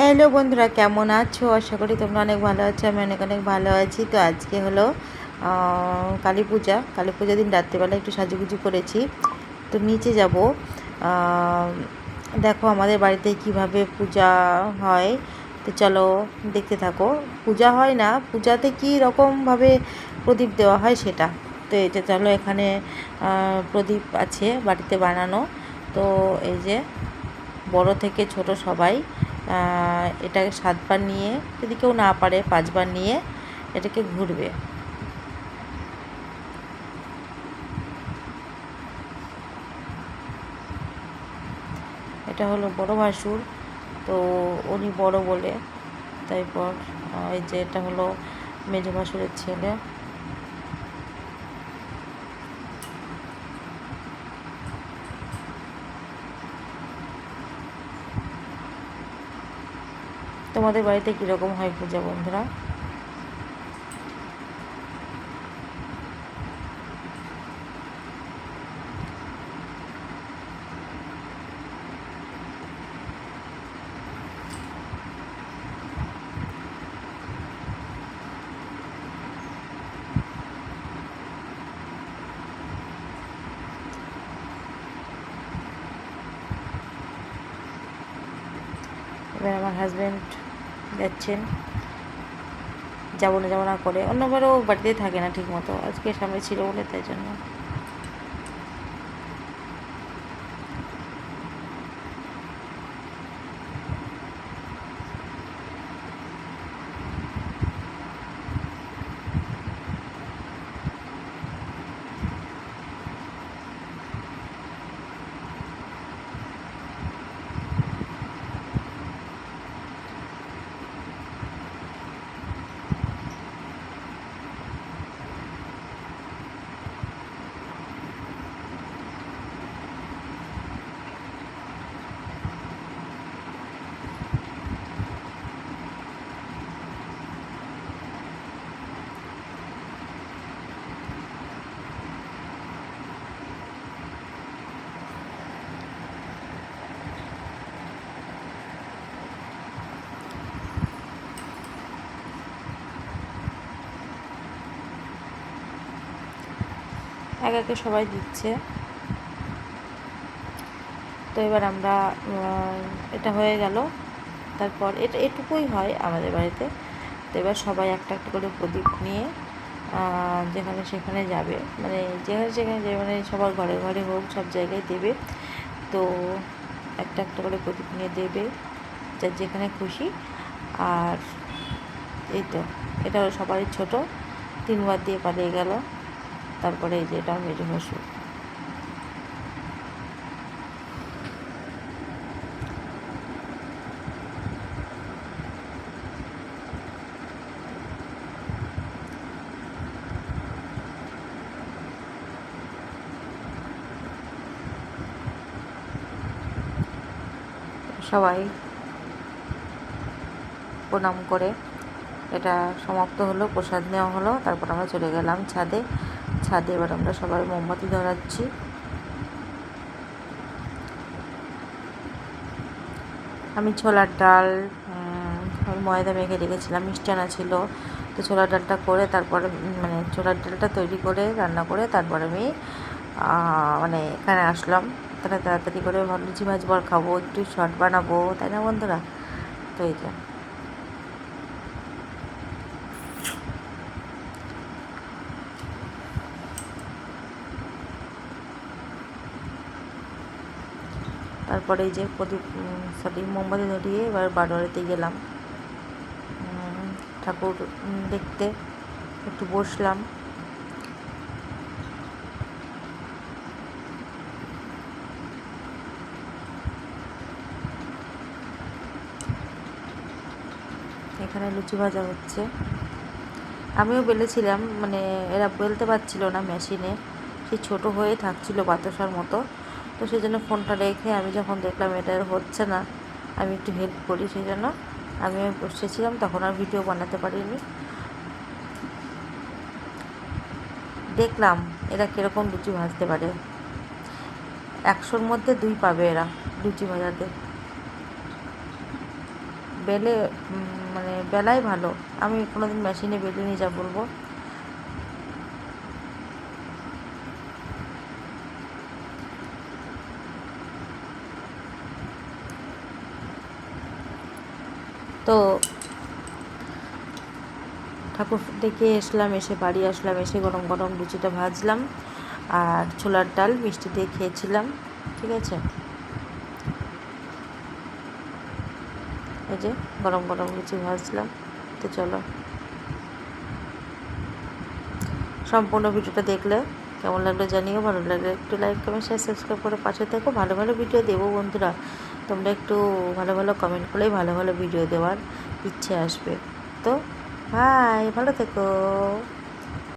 Hello বন্ধুরা, কেমন আছো? আশা করি তোমরা অনেক ভালো আছো, আমি অনেক অনেক ভালো আছি। তো আজকে হলো কালী পূজা। কালী পূজার দিন রাত্রিবেলা একটু সাজুগুজু করেছি। তো নিচে যাব। দেখো আমাদের বাড়িতে কীভাবে পূজা হয়। তো চলো দেখতে থাকো। পূজা হয় না, পূজাতে কী রকমভাবে প্রদীপ দেওয়া হয় সেটা। তো এটা চলো এখানে প্রদীপ আছে বাড়িতে বানানো। তো এই যে বড় থেকে ছোট সবাই এটাকে সাতবার নিয়ে, যদি কেউ না পারে পাঁচবার নিয়ে এটাকে ঘুরবে। এটা হলো বড় ভাসুর তো উনি বড় বলে। তারপর এই যে এটা হলো মেজো ভাসুরের ছেলে। তোমাদের বাড়িতে কীরকম হয় পূজা বন্ধুরা? এবার আমার হাজব্যান্ড যাচ্ছেন। যাব না যাব না করে। অন্যবারও বাড়িতে থাকে না ঠিক মতো আজকে সামনে ছিল বলে তাই জন্য। এক একে সবাই দিচ্ছে। তো এবার আমরা এটা হয়ে গেল। তারপর এটা এটুকুই হয় আমাদের বাড়িতে। তো এবার সবাই একটা একটা করে প্রদীপ নিয়ে যেখানে সেখানে যাবে। মানে যেখানে সেখানে যাবে মানে সবার ঘরে ঘরে হোক, সব জায়গায় দেবে। তো একটা একটা করে প্রদীপ নিয়ে দেবে যার যেখানে খুশি। আর এই তো, এটা সবারই ছোটো। তিনবার দিয়ে পালিয়ে গেল। তারপরে এই যে এটা ভাসুর সবাই প্রণাম করে। এটা সমাপ্ত হলো, প্রসাদ নেওয়া হলো, তারপর আমরা চলে গেলাম ছাদে। ছাদে, এবার আমরা সবাই মোমবাতি ধরাচ্ছি। আমি ছোলার ডাল ময়দা মেখে রেখেছিলাম মিষ্টানা ছিল। তো ছোলার ডালটা করে তারপরে মানে ছোলার ডালটা তৈরি করে রান্না করে তারপরে আমি মানে এখানে আসলাম। তাহলে তাড়াতাড়ি করে লুচি ভাজবো আর খাব, একটু শর্ট বানাবো, তাই না বন্ধুরা? তো এই যে তারপরে যে প্রদীপ সরি মোমবাতি ধরিয়ে এবার বারোয়ারিতে গেলাম। ঠাকুর দেখতে একটু বসলাম। এখানে লুচি ভাজা হচ্ছে। আমিও বেলেছিলাম মানে এরা বেলতে পারছিল না মেশিনে। সে ছোট হয়ে থাকছিল বাতাসার মতো। তো সেই জন্য ফোনটা রেখে আমি যখন দেখলাম এটা হচ্ছে না, আমি একটু হেল্প করি সেই জন্য। আমি বসেছিলাম, তখন আর ভিডিও বানাতে পারিনি। দেখলাম এরা কীরকম লুচি ভাজতে পারে। একশোর মধ্যে দুই পাবে এরা লুচি ভাজাতে। বেলে মানে বেলাই ভালো। আমি কোনোদিন মেশিনে বেলিনি যা বলব। তো ঠাকুর দেখে এসলাম, এসে বাড়ি আসলাম, এসে গরম গরম লুচিটা ভাজলাম আর ছোলার ডাল মিষ্টি দিয়ে খেয়েছিলাম, ঠিক আছে? এই যে গরম গরম লুচি ভাজলাম, তো চলো। সম্পূর্ণ ভিডিওটা দেখলে কেমন লাগল জানিও, ভালো লাগল একটু লাইক কমেন্ট শেয়ার সাবস্ক্রাইব করে পাশে থেকো। ভালো ভালো ভিডিও দেবো বন্ধুরা। তোমরা একটু ভালো ভালো কমেন্ট করলেই ভালো ভালো ভিডিও দেওয়ার ইচ্ছে আসবে। তো বাই ভালো থেকো।